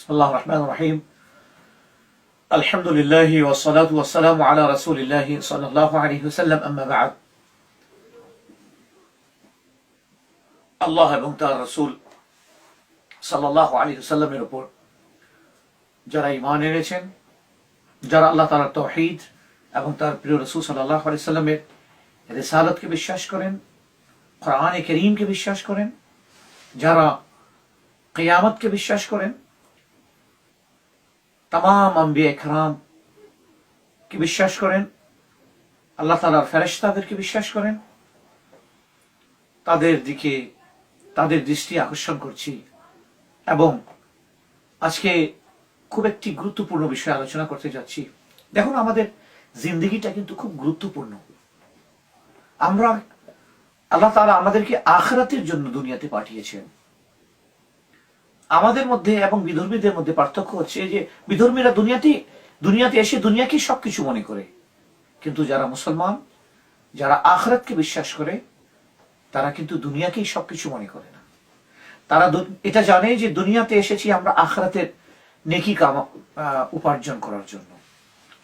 بسم الله الرحمن الرحيم الحمد لله والصلاة والسلام على رسول الله صلى الله عليه وسلم أما بعد আল্লাহ এবং তার রসুল সাল্লাহ আলী সাল্লামের উপর যারা ইমান এনেছেন যারা আল্লাহ তালার তহিদ এবং তার প্রিয় রসুল সাল্লাহ আলি সাল্লামের রেসালতকে বিশ্বাস করেন কোরআনে করিমকে বিশ্বাস করেন যারা কেয়ামতকে বিশ্বাস করেন তাম আম্বিয়া একরাম কে বিশ্বাস করেন? আল্লাহ তালার ফেরেশতাদেরকে বিশ্বাস করেন। তাদের দিকে তাদের দৃষ্টি আকর্ষণ করছি এবং আজকে খুব একটি গুরুত্বপূর্ণ বিষয় আলোচনা করতে যাচ্ছি। দেখুন, আমাদের জিন্দগিটা কিন্তু খুব গুরুত্বপূর্ণ। আমরা আল্লাহ তারা আমাদেরকে আখরাতের জন্য দুনিয়াতে পাঠিয়েছেন। আমাদের মধ্যে এবং বিধর্মীদের মধ্যে পার্থক্য হচ্ছে যে বিধর্মীরা দুনিয়াতে দুনিয়াতে এসে দুনিয়াকে সবকিছু মনে করে। কিন্তু যারা মুসলমান, যারা আখরাতকে বিশ্বাস করে, তারা কিন্তু দুনিয়াকেই সবকিছু মনে করে না। তারা এটা জানে যে দুনিয়াতে এসেছি আমরা আখরাতের নেকি কাম উপার্জন করার জন্য।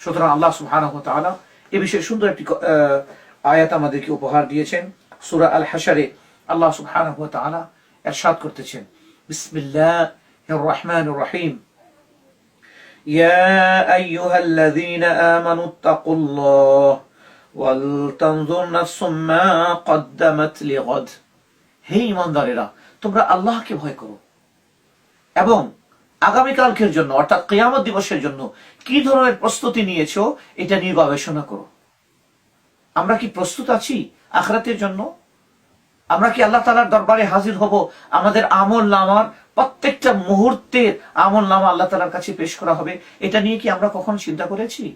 সুতরাং আল্লাহ সুবহানাহু ওয়া এ বিষয়ে সুন্দর একটি আয়াত আমাদেরকে উপহার দিয়েছেন। সূরা আল হাশারে আল্লাহ সুবহানাহু ওয়া তাআলা ইরশাদ করতেছেন। বিসমিল্লাহির রহমানির রহিম يا أيها الذين آمنوا اتقوا الله ولتنظر نفس ما قدمت لغد হে ইমানদারেরা তোমরা আল্লাহকে ভয় করো এবং আগামীকালকের জন্য অর্থাৎ কেয়ামত দিবসের জন্য কি ধরনের প্রস্তুতি নিয়েছো এটা নিয়ে গবেষণা করো আমরা কি প্রস্তুত আছি আখরাতের জন্য আমরা কি আল্লাহ তালার দরবারে হাজির হব? আমাদের আমল নামার প্রত্যেকটা মুহূর্তের আমল নামা আল্লাহ তালার কাছে পেশ করা হবে। এটা নিয়ে কি আমরা কখন চিন্তা করেছি?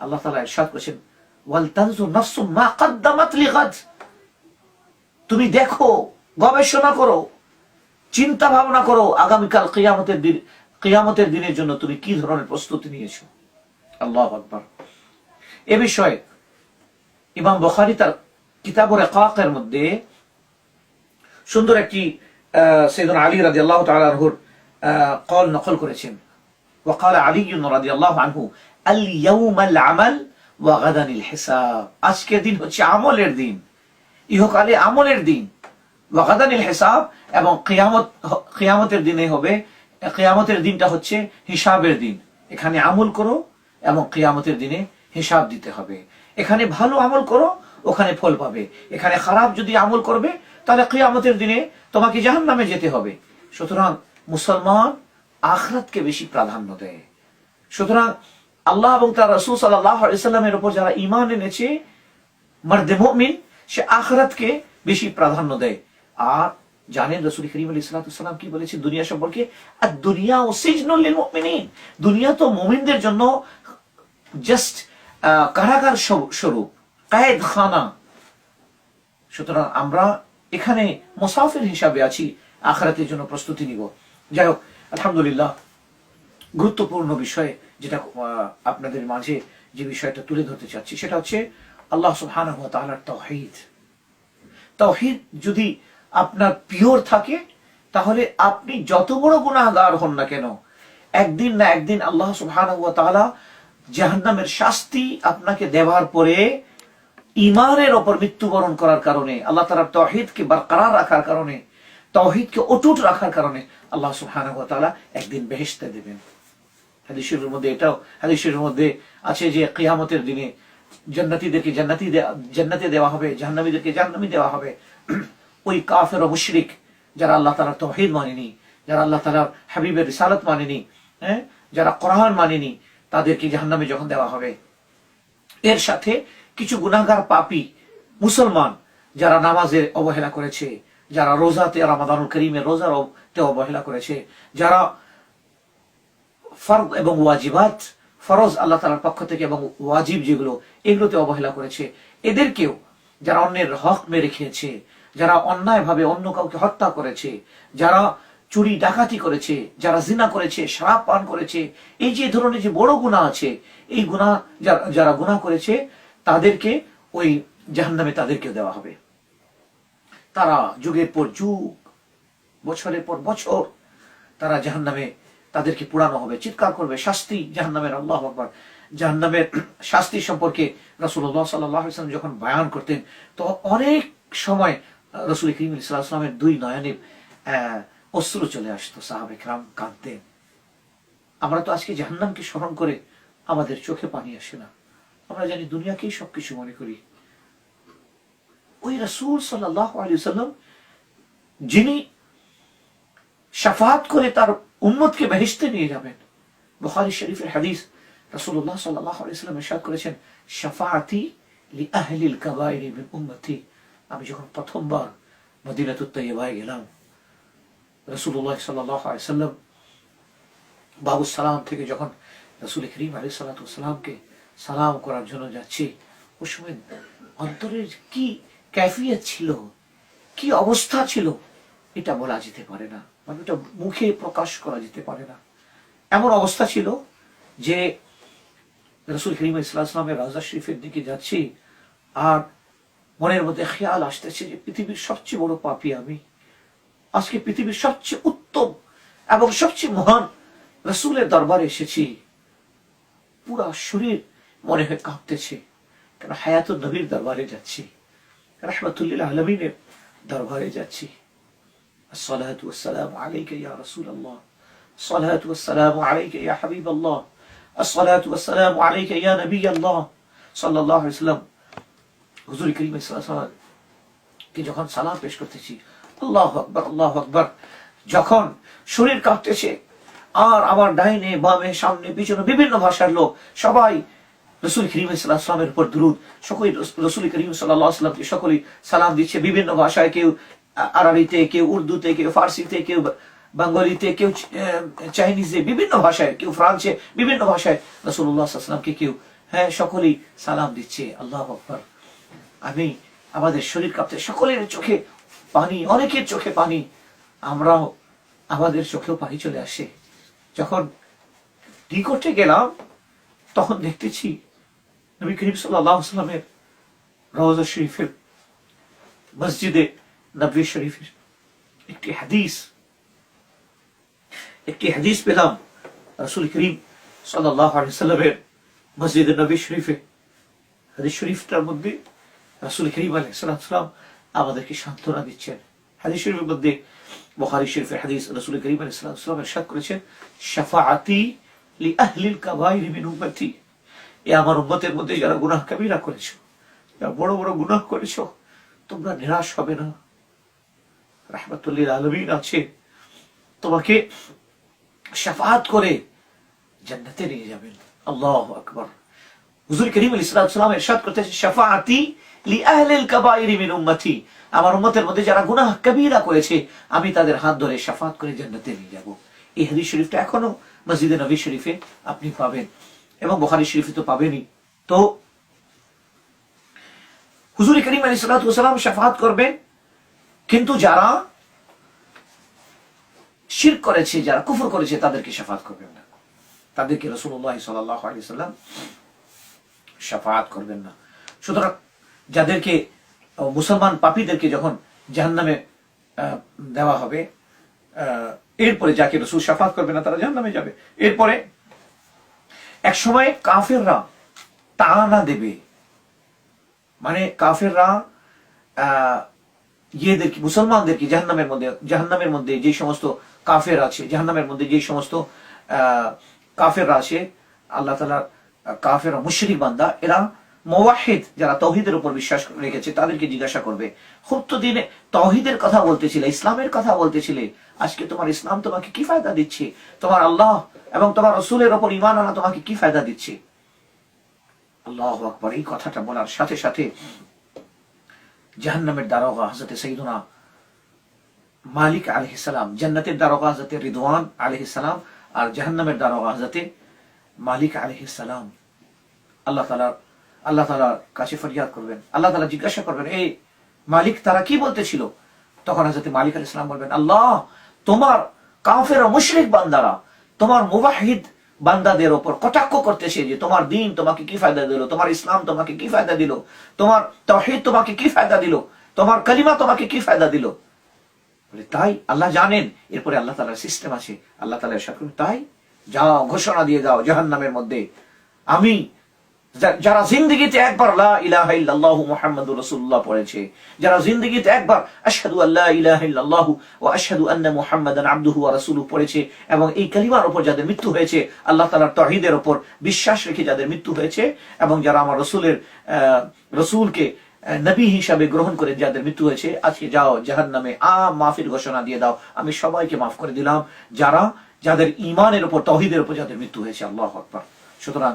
আল্লাহ তালা ইরশাদ করেছেন তুমি দেখো, গবেষণা করো চিন্তা ভাবনা করো, আগামীকাল কিয়ামতের দিন, কিয়ামতের দিনের জন্য তুমি কি ধরনের প্রস্তুতি নিয়েছো? আল্লাহ আকবার। এ বিষয়ে ইমাম বখারি তার কিতাবুর মধ্যে সুন্দর একটি সৈয়দন আলী রাজি আল্লাহ তালাহুর কল নকল করেছেন وقال علي رضي الله عنه اليوم العمل وغدا الحساب আজকের দিন হচ্ছে আমলের দিন ইহকালে আমলের দিন ওয়াগাদানিল হিসাব এবং কিয়ামত কিয়ামতের দিনে হবে কিয়ামতের দিনটা হচ্ছে হিসাবের দিন এখানে আমল করো এবং কিয়ামতের দিনে হিসাব দিতে হবে এখানে ভালো আমল করো ওখানে ফল পাবে এখানে খারাপ যদি আমল করবে তাহলে কিয়ামতের দিনে তোমাকে জাহান নামে যেতে হবে। সুতরাং মুসলমান আখরাতকে বেশি প্রাধান্য দেয়। সুতরাং আল্লাহ এবং তার রসুল সাল্লাহ সাল্লামের উপর যারা ইমান এনেছে, মর্দে মুমিন, সে আখরাতকে বেশি প্রাধান্য দেয়। আর জানেন রসুল করিম আলী সালাতাম কি বলেছে দুনিয়া সম্পর্কে? আর দুনিয়া ও সিজনুল দুনিয়া তো মুমিনদের জন্য জাস্ট কারাগার স্বরূপ কায়েদ খানা সুতরাং আমরা এখানে মুসাফির হিসাবে আছি, আখরাতের জন্য প্রস্তুতি নিব। যাই হোক, আলহামদুলিল্লাহ, গুরুত্বপূর্ণ বিষয় যেটা আপনাদের মাঝে যে বিষয়টা তুলে ধরতে চাচ্ছি, সেটা হচ্ছে আল্লাহ তাআলার তাওহীদ। তাওহীদ যদি আপনার পিওর থাকে, তাহলে আপনি যত বড় গুনাহগার হন না কেন, একদিন না একদিন আল্লাহ ওয়া জাহান্নামের শাস্তি আপনাকে দেওয়ার পরে ইমানের ওপর মৃত্যুবরণ করার কারণে, আল্লাহ তাআলার তাওহীদকে বরকরার রাখার কারণে, তাওহীদকে অটুট রাখার কারণে আল্লাহ সুবহানাহু ওয়া একদিন বেহেশতে দেবেন। হাদিসের মধ্যে এটাও, হাদিসের মধ্যে আছে যে কিয়ামতের দিনে জান্নাতীদেরকে জান্নাতি জান্নাতে দেওয়া হবে, জাহান্নামীদেরকে জাহান্নামী দেওয়া হবে। ওই কাফের মুশরিক যারা আল্লাহ তাআলার তাওহীদ মানেনি, যারা আল্লাহ তাআলার হাবিবের রিসালাত মানেনি হ্যাঁ যারা কোরআন মানেনি, তাদেরকে জাহান্নামে যখন দেওয়া হবে। এর সাথে কিছু গুনাহগার পাপী মুসলমান যারা নামাজের অবহেলা করেছে, যারা রোজাতে, রামাদানুল করিমের রোজার অবহেলা করেছে, যারা ফরদ এবং ওয়াজিবাত, ফরজ আল্লাহ তালার পক্ষ থেকে এবং ওয়াজিব যেগুলো, এগুলোতে অবহেলা করেছে। এদেরকেও যারা অন্যের হক মেরে খেয়েছে, যারা অন্যায়ভাবে অন্য কাউকে হত্যা করেছে, যারা চুরি, ডাকাতি করেছে, যারা জিনা করেছে শরাব পান করেছে, এই যে ধরনের যে বড় গুণা আছে, এই গুণা যারা গুণা করেছে তাদেরকে ওই জাহান্নামে তাদেরকে দেওয়া হবে। তারা যুগের পর যুগ, বছরের পর বছর তারা জাহান্নামে তাদেরকে পুরানো হবে, চিৎকার করবে, শাস্তি জাহান্নামের, আল্লাহ আকবর। জাহান্নামের শাস্তি সম্পর্কে রসুল্লাহ সাল্লাম যখন বয়ান করতেন, তো অনেক সময় রসুল করিম ইসলামের দুই নয়নে অশ্রু চলে আসতো, সাহাবে রাম কাঁদতেন। আমরা তো আজকে জাহান্নামকে স্মরণ করে আমাদের চোখে পানি আসে না। আমরা জানি দুনিয়াকেই সবকিছু মনে করি। ওই রসুল সাল্লাম যিনি সাফাত করে তার উম্মতকে বেহেশতে নিয়ে যাবেন, বুখারী শরীফের হাদিস আলাইহি সাল্লাম ইরশাদ করেছেন শাফাআতি লি আহলিল কাবাইরি মিন উম্মতি। আমি যখন প্রথমবার মদিনাতুত তাইয়্যিবায় গেলাম, রাসূলুল্লাহ সাল্লাম বাবু সালাম থেকে যখন রাসূল করিম আলাইহিস সালাতু সালাম করার জন্য যাচ্ছি। ওই সময় অন্তরের কি ক্যাফিয়ত ছিল? কি অবস্থা ছিল? এটা বলা যেতে পারে না। মানে এটা মুখে প্রকাশ করা যেতে পারে না। এমন অবস্থা ছিল যে রসুল করিম ইসলামের রাজা শরীফের দিকে যাচ্ছি আর মনের মধ্যে খেয়াল আসতেছে যে পৃথিবীর সবচেয়ে বড় পাপী আমি। আজকে পৃথিবীর সবচেয়ে উত্তম এবং সবচেয়ে মহান রসুলের দরবারে এসেছি। পুরা শরীর মনে হয় কাঁপতেছে কেন হায়াতুল নবীর দরবারে যাচ্ছি রহমতুল্লিল আলমিনের দরবারে যাচ্ছি الصلاة والسلام عليك يا رسول الله الصلاة والسلام عليك يا حبيب الله الصلاة والسلام عليك يا نبي الله صلى الله عليه وسلم হুজুর করিম ইসলাম কে যখন সালাম পেশ করতেছি আল্লাহ আকবর আল্লাহ আকবর যখন শরীর কাঁপতেছে আর আমার ডাইনে বামে সামনে পিছনে বিভিন্ন ভাষার লোক সবাই রসুল করিম ইসলামের উপর দুরুদ, সকলে রসুল করিম সাল্লাহামকে সকলেই সালাম দিচ্ছে। বিভিন্ন ভাষায় কেউ আরবিতে, কেউ উর্দুতে, কেউ ফার্সিতে, কেউ বাঙ্গালিতে কেউ চাইনিজে, বিভিন্ন ভাষায়, কেউ ফ্রান্সে, বিভিন্ন ভাষায় রসুল্লাহ আসলামকে কেউ হ্যাঁ সকলেই সালাম দিচ্ছে। আল্লাহ আকবর। আমি আমাদের শরীর কাঁপতে, সকলের চোখে পানি, অনেকের চোখে পানি, আমরাও আমাদের চোখেও পানি চলে আসে। যখন নিকটে গেলাম, তখন দেখতেছি নবী করিম সাল্লামের রওজা শরীফের মসজিদে নবী শরীফের একটি হাদিস একটি হাদিস পেলাম রসুল করিম সাল্লাহ সাল্লামের মসজিদে নবী শরীফে হাদিস শরীফটার মধ্যে রাসুল করিম আলাইসালাম আমাদেরকে সান্ত্বনা দিচ্ছেন হাদিস শরীফের মধ্যে বখারি শরীফের হাদিস রাসুল করিম আলাইসালাম এরশাদ করেছেন শাফাআতি লি আহলিল কাবাইরি মিন উম্মতি এ আমার উম্মতের মধ্যে যারা গুনাহ কাবিরা করেছ, যারা বড় বড় গুনাহ করেছ, তোমরা নিরাশ হবে না। রাহমাতুল্লিল আলমিন আছে। তোমাকে শাফাআত করে জান্নাতে নিয়ে যাবেন। আল্লাহ আকবার। হুজুর করিম ইসলাম এরশাদ করতেছে, শাফাআতি লি আহলিল কাবাইরি মিন উম্মতি। আমার উম্মতের মধ্যে যারা গুনাহ করেছে, আমি তাদের হাত ধরে শাফাত করে জান্নাতে নিয়ে যাব। এই হাদিস শরীফটা এখনও মসজিদে নবী শরীফে আপনি পাবেন। এবং বুখারী শরীফে তো পাবেনই। তো হুজুর করিম আলী সালাম শাফাত করবেন, কিন্তু যারা শির করেছে, যারা কুফর করেছে, তাদেরকে শাফাত করবেন না। তাদেরকে রসুল্লাহ সাল্লাম শাফাত করবেন না। সুতরাং যাদেরকে মুসলমান পাপীদেরকে যখন জাহান্নামে দেওয়া হবে এরপরে যাকে রসুল শাফাত করবে না, তারা জাহান্নামে যাবে। এরপরে এক সময় কাফেররা তাড়ানা দেবে। মানে কাফেররা ইয়েদেরকে, মুসলমানদেরকে জাহান্নামের মধ্যে জাহান্নামের মধ্যে যে সমস্ত কাফের আছে, জাহান্নামের মধ্যে যে সমস্ত কাফেররা আছে, আল্লাহ তালা কাফের মুশরিক বান্দা, এরা মোওয়াহিদ যারা তৌহিদের উপর বিশ্বাস রেখেছে তাদেরকে জিজ্ঞাসা করবে। খুব তো দিনে তৌহিদের কথা বলতেছিলে, ইসলামের কথা বলতেছিলে। আজকে তোমার ইসলাম তোমাকে কি ফায়দা দিচ্ছে? তোমার আল্লাহ এবং তোমার রসুলের ওপর ইমান আনা তোমাকে কি ফায়দা দিচ্ছে? আল্লাহ আকবর, এই কথাটা বলার সাথে সাথে জাহান্নামের দারোগা হজরতে সঈদুনা মালিক আলহিসাম জান্নাতের দারোগা হজরতে রিদওয়ান আলহিসাম আর জাহান্নামের দারোগা হজরতে মালিক আলহিসাম আল্লাহ তালা আল্লাহ তালার কাছে ফরিয়াদ করবেন। আল্লাহ তালা জিজ্ঞাসা করবেন, এই মালিক তারা কি বলতেছিল? তখন হজরতে মালিক আল ইসলাম বলবেন, আল্লাহ, তোমার কাফের মুশরিক বান্দারা তোমার মুবাহিদ বান্দাদের ওপর কটাক্ষ করতেছে যে তোমার দিন তোমাকে কি ফায়দা দিল, তোমার ইসলাম তোমাকে কি ফায়দা দিল, তোমার তহিদ তোমাকে কি ফায়দা দিল, তোমার কালিমা তোমাকে কি ফায়দা দিল? বলে, তাই আল্লাহ জানেন। এরপরে আল্লাহ তালার সিস্টেম আছে। আল্লাহ তালা তাই যাও, ঘোষণা দিয়ে দাও জাহান্নামের মধ্যে। আমি যারা জিন্দগিতে একবার লা পড়েছে, যারা জিন্দগিতে একবার আশহাদু আল্লা ইলাহা ইল্লাল্লাহু ওয়া আশহাদু আন্না মুহাম্মাদান আবদুহু ওয়া পড়েছে এবং এই কালিমার উপর যাদের মৃত্যু হয়েছে, আল্লাহ তাআলার তাওহীদের উপর বিশ্বাস রেখে যাদের মৃত্যু হয়েছে এবং যারা আমার রাসূলের রাসূলকে নবী হিসাবে গ্রহণ করে যাদের মৃত্যু হয়েছে, আজকে যাও জাহান্নামে আ মাফির ঘোষণা দিয়ে দাও, আমি সবাইকে মাফ করে দিলাম। যারা, যাদের ইমানের উপর তহিদের উপর যাদের মৃত্যু হয়েছে, আল্লাহ আকবার। সুতরাং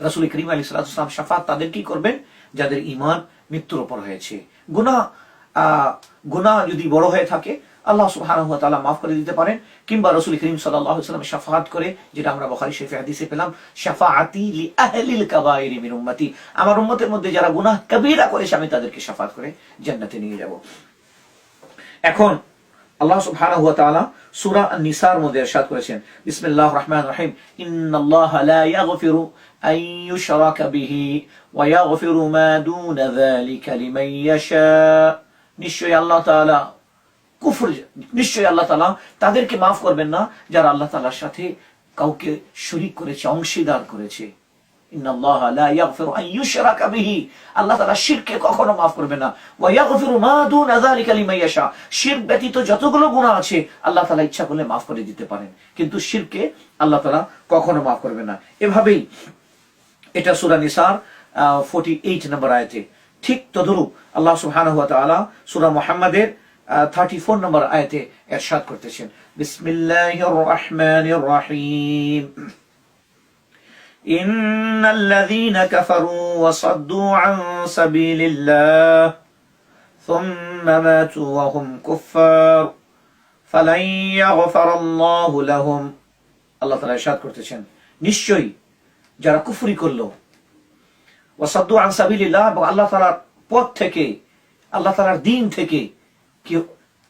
রাসুল করিম আলী সালাম শাফাত তাদের কি করবেন? যাদের ইমান মৃত্যুর উপর হয়েছে। গুনাহ আহ, গুনাহ যদি বড় হয়ে থাকে আল্লাহ তাআলা মাফ করে দিতে পারেন। কিংবা রাসূল করিম সাল্লাল্লাহু শাফাআত করে যেটা আমরা বুখারী শরীফে হাদিসে পেলাম শাফাআতি আমার উম্মতের মধ্যে যারা গুনাহ কবিরা করেছে আমি তাদেরকে শাফাআত করে জান্নাতে নিয়ে যাব। এখন আল্লাহ সুবহানাহু ওয়া তাআলা সূরা আন-নিসার মধ্যে ইরশাদ করেছেন। বিসমিল্লাহির রহমানির রহিম। ইন্নাল্লাহা লা ইয়াগফিরু ইউশরাকা বিহি ওয়া ইয়াগফিরু মা দুনা যালিকা লিমান ইয়াশা নিশ্চয়ই আল্লাহ তাআলা কুফর নিশ্চয়ই আল্লাহ তাআলা তাদেরকে মাফ করবেন না যারা আল্লাহ তাআলার সাথে কাউকে শরীক করেছে, অংশীদার করেছে। আল্লাহ তাআলা শিরকে কখনো মাফ করবে না। শিরক ব্যতীত যতগুলো গুনাহ আছে, আল্লাহ তাআলা ইচ্ছা করলে মাফ করে দিতে পারেন। কিন্তু শিরকে আল্লাহ তাআলা কখনো মাফ করবে না। এভাবেই এটা সূরা নিসার 48 নম্বর আয়াতে ঠিক তদরূপ আল্লাহ সুবহানাহু ওয়া তাআলা সূরা মুহাম্মাদের 34 নম্বর আয়াতে ইরশাদ করতেছেন বিসমিল্লাহির রহমানির রহিম إن الذين كفروا وصدوا عن سبيل الله ثم ماتوا وهم كفار فلن يغفر الله لهم আল্লাহ তাআলা ইরশাদ করতেছেন নিশ্চয়ই যারা কুফরি করল। ওয়াসাদ্দু আন সাবিলিল্লাহ এবং আল্লাহ তাআলার পথ থেকে, আল্লাহ তাআলার দিন থেকে কি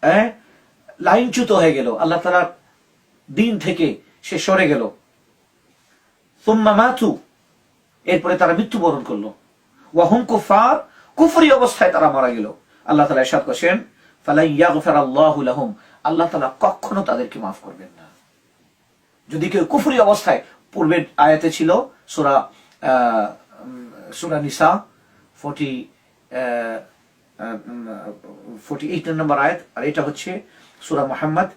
হ্যাঁ লাইনচ্যুত হয়ে গেল। আল্লাহ তাআলার দিন থেকে সে সরে গেল। মাতু, এরপরে তারা মৃত্যুবরণ করল। ওয়াহুম কুফার কুফরি অবস্থায় তারা মারা গেল। আল্লাহ তাআলা ইরশাদ করেন ফালাই ইয়াগফির আল্লাহু তাআলা কখনো তাদেরকে মাফ করবেন না। যদি কেউ কুফরি অবস্থায় পূর্বের আয়াতে ছিল সূরা সূরা নিসা 40 ফোর্টি এইট নম্বর আয়াত, আর এটা হচ্ছে সূরা মুহাম্মদ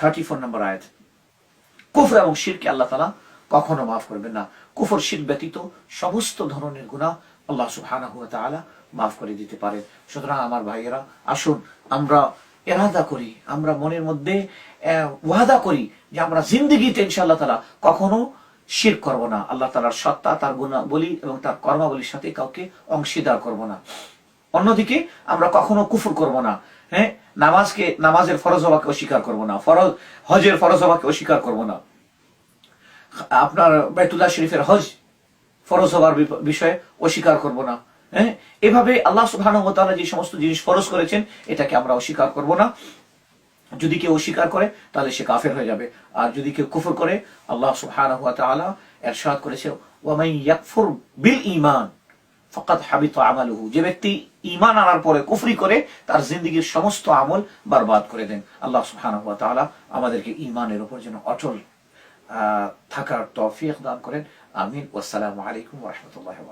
থার্টি ফোর নম্বর আয়াত। কুফর এবং শিরকে আল্লাহ তালা কখনো মাফ করবেন না। কুফর, শির ব্যতীত সমস্ত ধরনের গুনাহ আল্লাহ সুবহানাহু ওয়া তাআলা মাফ করে দিতে পারেন। সুতরাং আমার ভাইয়েরা, আসুন আমরা এরাদা করি, আমরা মনের মধ্যে ওয়াদা করি যে আমরা জিন্দগিতে ইনশাআল্লাহ তাআলা কখনো শির করব না। আল্লাহ তাআলার সত্তা, তার গুণা বলি এবং তার কর্মাবলীর সাথে কাউকে অংশীদার করব না। অন্যদিকে আমরা কখনো কুফর করব না হ্যাঁ? নামাজকে, নামাজের ফরজ হওয়াকে অস্বীকার করব না। ফরজ, হজের ফরজ হওয়াকে অস্বীকার করব না। আপনার বাইতুল্লাহ শরীফের হজ ফরজ হওয়ার বিষয়ে অস্বীকার করব না হ্যাঁ? এভাবে আল্লাহ সুবহানাহু যে সমস্ত জিনিস ফরজ করেছেন, এটাকে আমরা অস্বীকার করব না। যদি কেউ অস্বীকার করে, তাহলে সে কাফের হয়ে যাবে। আর যদি কেউ কুফর করে, আল্লাহ সুবহানাহু করেছে বিল ঈমান, ফাকাদ হাবিত আমালুহু। যে ব্যক্তি ঈমান আনার পরে কুফরি করে, তার জিন্দেগীর সমস্ত আমল বরবাদ করে দেন। আল্লাহ সুবহানাহু ওয়া তাআলা আমাদেরকে ঈমানের উপর যেন অটল থাকার তৌফিক দান করেন। আমিন। ওয়াসসালামু আলাইকুম ওয়া রাহমাতুল্লাহি